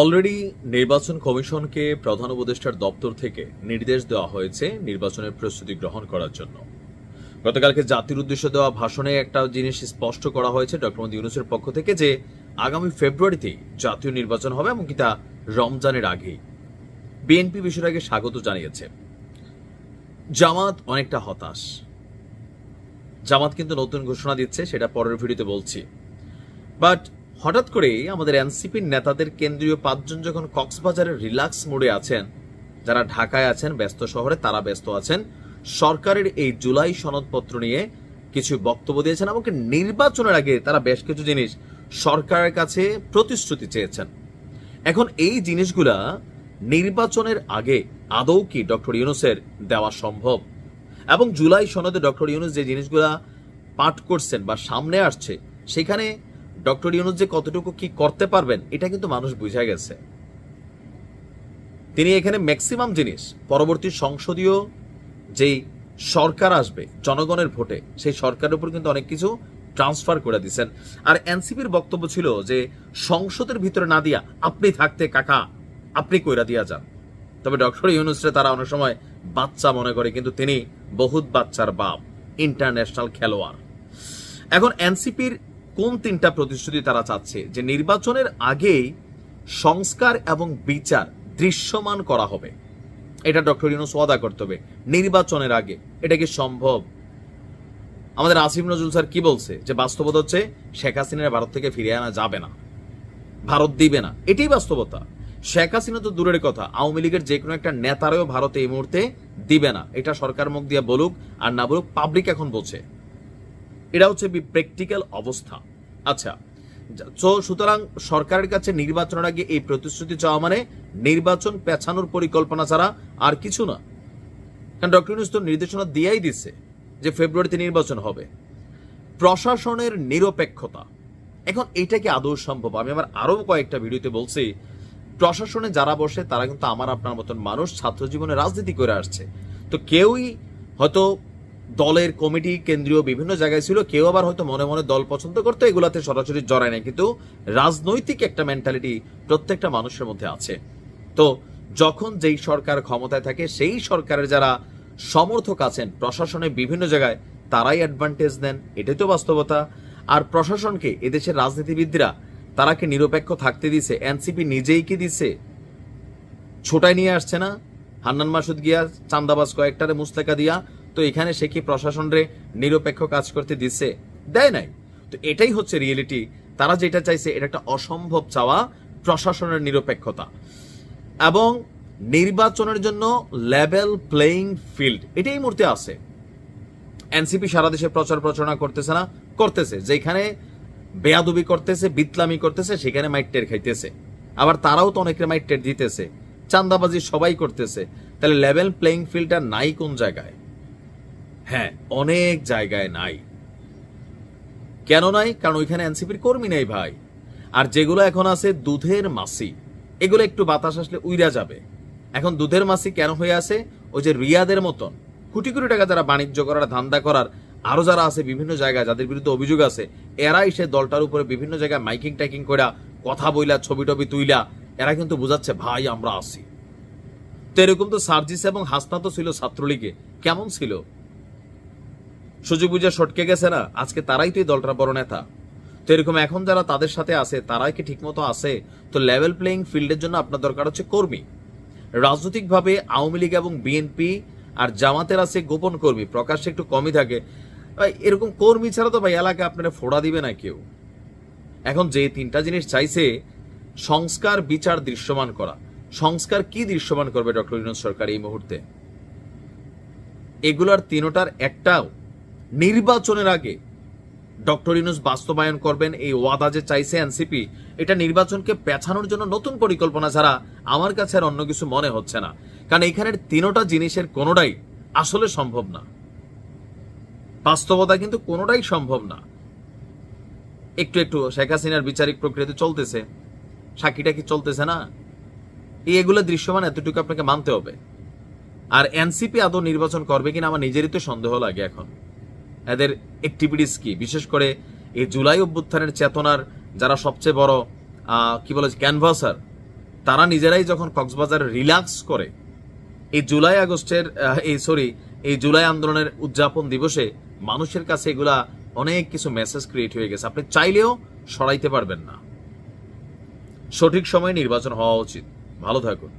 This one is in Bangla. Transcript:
অলরেডি নির্বাচন কমিশনকে প্রধান উপদেষ্টার দপ্তর থেকে নির্দেশ দেওয়া হয়েছে নির্বাচনের প্রস্তুতি গ্রহণ করার জন্য। গতকালকে জাতির উদ্দেশ্যে দেওয়া ভাষণে একটা জিনিস স্পষ্ট করা হয়েছে ডক্টর মোদী ইউনুসের পক্ষ থেকে যে, আগামী ফেব্রুয়ারিতেই জাতীয় নির্বাচন হবে এমনকি তা রমজানের আগেই। বিএনপি বিষয়টাকে স্বাগত জানিয়েছে। জামাত অনেকটা হতাশ। জামাত কিন্তু নতুন ঘোষণা দিচ্ছে, সেটা পরের ভিডিওতে বলছি। বাট হঠাৎ করেই আমাদের এনসিপির নেতাদের কেন্দ্রীয় পাঁচজন যখন কক্সবাজারের রিল্যাক্স মোডে আছেন, যারা ঢাকায় আছেন, ব্যস্ত শহরে তারা ব্যস্ত আছেন, সরকারের এই জুলাই সনদপত্র নিয়ে কিছু বক্তব্য দিয়েছেন এমনকি নির্বাচনের আগে তারা বেশ কিছু জিনিস সরকারের কাছে প্রতিশ্রুতি চেয়েছেন। এখন এই জিনিসগুলা নির্বাচনের আগে আদৌ কি ডক্টর ইউনুসের দেওয়া সম্ভব? এবং জুলাই সনদে ডক্টর ইউনুস যে জিনিসগুলা পাঠ করছেন বা সামনে আসছে, সেখানে ডক্টর ইউনুস যে কতটুকু কি করতে পারবেন, এটা কিন্তু মানুষ বুঝা গেছে। তিনি এখানে ম্যাক্সিমাম জিনিস, পরবর্তী সংসদীয় যেই সরকার আসবে, জনগণের ভোটে, সেই সরকারের উপর কিন্তু অনেক কিছু ট্রান্সফার করে দিচ্ছেন। আর এনসিপির বক্তব্য ছিল যে, সংসদের ভিতরে না দিয়া আপনি থাকতে কাকা, আপনি কইরা দিয়া যান। তবে ডক্টর ইউনুসরে তারা অনেক সময় বাচ্চা মনে করে, কিন্তু তিনি বহুত বাচ্চার বাপ, ইন্টারন্যাশনাল খেলোয়াড়। এখন এনসিপির কোন তিনটা প্রতিশ্রুতি তারা চাচ্ছে? যে নির্বাচনের আগেই সংস্কার এবং বিচার দৃশ্যমান করা হবে। এটা ডক্টর ইউনুস ওয়াদা করতে হবে, নির্বাচনের আগে। এটা কি সম্ভব? আমাদের আসিফ নজরুল স্যার কি বলছে? যে বাস্তবতা হচ্ছে, শেখ হাসিনার ভারত থেকে ফিরিয়ে আনা যাবে না। ভারত দিবে না। এটাই বাস্তবতা। শেখ হাসিনা তো দূরের কথা। আওয়ামী লীগের যে কোনো একটা নেতারও ভারতে এই মুহূর্তে দিবে না। এটা সরকার মুখ দিয়ে বলুক আর না বলুক পাবলিক এখন বলছে। এটা হচ্ছে প্র্যাকটিক্যাল অবস্থা। আচ্ছা তো সুতরাং সরকারের কাছে নির্বাচনের আগে এই প্রতিশ্রুতি চাওয়া মানে নির্বাচন পেছানোর পরিকল্পনা ছাড়া আর কিছু না। কারণ ডক্টর ইউনুস তো নির্দেশনা দিয়েই দিচ্ছে যে ফেব্রুয়ারিতে নির্বাচন হবে। প্রশাসনের নিরপেক্ষতা। এখন এটা কি আদৌ সম্ভব? আমি আমার আরও কয়েকটা ভিডিওতে বলছি, প্রশাসনে যারা বসে তারা কিন্তু আমার আপনার মতন মানুষ, ছাত্র জীবনে রাজনীতি করে আসছে। তো কেউই হয়তো দলের কমিটি কেন্দ্রীয় বিভিন্ন জায়গায় ছিল, কেউ আবার হয়তো মনে মনে দল পছন্দ করতো, এগুলাতে সরাসরি জড়ায় না কিন্তু রাজনৈতিক একটা মেন্টালিটি প্রত্যেকটা মানুষের মধ্যে আছে। তো যখন যেই সরকার ক্ষমতায় থাকে, সেই সরকারের যারা সমর্থক আছেন, প্রশাসনে বিভিন্ন জায়গায়, তারাই অ্যাডভান্টেজ নেন এটাই তো বাস্তবতা। আর প্রশাসনকে, এদেশের রাজনীতিবিদরা, তারা কি নিরপেক্ষ থাকতে দিছে? এনসিপি নিজেই কি দিছে? ছোটায় নিয়ে আসছে না? হান্নান মাসুদ গিয়া চান্দাবাজ কয়েকটারে মুস্তাকা দিয়া তো এখানে সে কি প্রশাসনরে নিরপেক্ষ কাজ করতে দিচ্ছে দেয় নাই। তো এটাই হচ্ছে রিয়েলিটি তারা যেটা চাইছে, এটা একটা অসম্ভব চাওয়া, প্রশাসনের নিরপেক্ষতা। এবং নির্বাচনের জন্য লেভেল প্লেইং ফিল্ড এটাই মুহূর্তে আছে। এনসিপি সারা দেশে প্রচার প্রচারণা করতেছে না, করতেছে। যেখানে বেয়াদুবি করতেছে, বিতলামি করতেছে, সেখানে মাইটের খাইতেছে। আবার তারাও তো অনেকের মাইটের দিতেছে। চান্দাবাজি সবাই করতেছে। তাহলে লেভেল প্লেইং ফিল্ডটা নাই কোন জায়গায়? হ্যাঁ অনেক জায়গায় নাই। কেন নাই? কারণ ওইখানে এনসিপির কর্মী নেই ভাই। আর যেগুলো এখন আছে দুধের মাসি, এগুলো একটু বাতাস আসলে উইরা যাবে। এখন দুধের মাসি কেন হয়ে আছে? ওই যে রিয়াদের মতন। কোটি কোটি টাকা যারা বাণিজ্য করার, ধান্দা করার, আরও যারা আছে বিভিন্ন জায়গায় যাদের বিরুদ্ধে অভিযোগ আছে, এরাই সে দলটার উপরে বিভিন্ন জায়গায় মাইকিং টাইকিং করে কথা বইলা ছবি টবি তুইলা, এরা কিন্তু বুঝাচ্ছে, ভাই, আমরা আছি। তো এরকম তো সার্জিস এবং হাসনা তো ছিল ছাত্রলীগে। কেমন ছিল? সুযোগ বুঝে সটকে গেছে না, আজকে তারাই তো এই দলটার বড় নেতা। তো এরকম এখন যারা তাদের সাথে আছে, তারাই কি ঠিকমতো আছে? তো লেভেল প্লেইং ফিল্ডের জন্য আপনার দরকার হচ্ছে কর্মী। রাজনৈতিকভাবে আওয়ামী লীগ এবং বিএনপি আর জামাতের আছে গোপন কর্মী, প্রকাশ্যে একটু কমই থাকে। ভাই, এরকম কর্মী ছাড়া তো ভাই এলাকায় আপনারা ফোড়া দিবে না কেউ। এখন যে তিনটা জিনিস চাইছে, সংস্কার, বিচার দৃশ্যমান করা। সংস্কার কি দৃশ্যমান করবে ডক্টর ইউনুস সরকার এই মুহূর্তে? এগুলার তিনোটার একটাও নির্বাচনের আগে ডক্টর ইউনুস বাস্তবায়ন করবেন এই ওয়াদা যে চাইছে এনসিপি, এটা নির্বাচনকে পেছানোর জন্য নতুন পরিকল্পনা ছাড়া আমার কাছে আর অন্য কিছু মনে হচ্ছে না। কারণ এখানের তিনোটা জিনিসের কোনোটাই আসলে সম্ভব না। বাস্তবতা কিন্তু কোনোটাই সম্ভব না। একটু একটু শেখ হাসিনার বিচারিক প্রক্রিয়াতে চলতেছে। সাক্ষীটা কি চলতেছে না? এই এগুলো দৃশ্যমান এতটুকু আপনাকে মানতে হবে। আর এনসিপি আদৌ নির্বাচন করবে কিনা আমার নিজেরই তো সন্দেহ লাগে এখন। এদের অ্যাক্টিভিটিস কি? বিশেষ করে এই জুলাই অভ্যুত্থানের চেতনার যারা সবচেয়ে বড় কি বলে ক্যানভাসার তারা নিজেরাই যখন কক্সবাজার রিল্যাক্স করে, এই জুলাই আগস্টের এই সরি এই জুলাই আন্দোলনের উদযাপন দিবসে মানুষের কাছে এগুলা অনেক কিছু মেসেজ ক্রিয়েট হয়ে গেছে। আপনি চাইলেও সরাইতে পারবেন না। সঠিক সময়ে নির্বাচন হওয়া উচিত। ভালো থাকুন।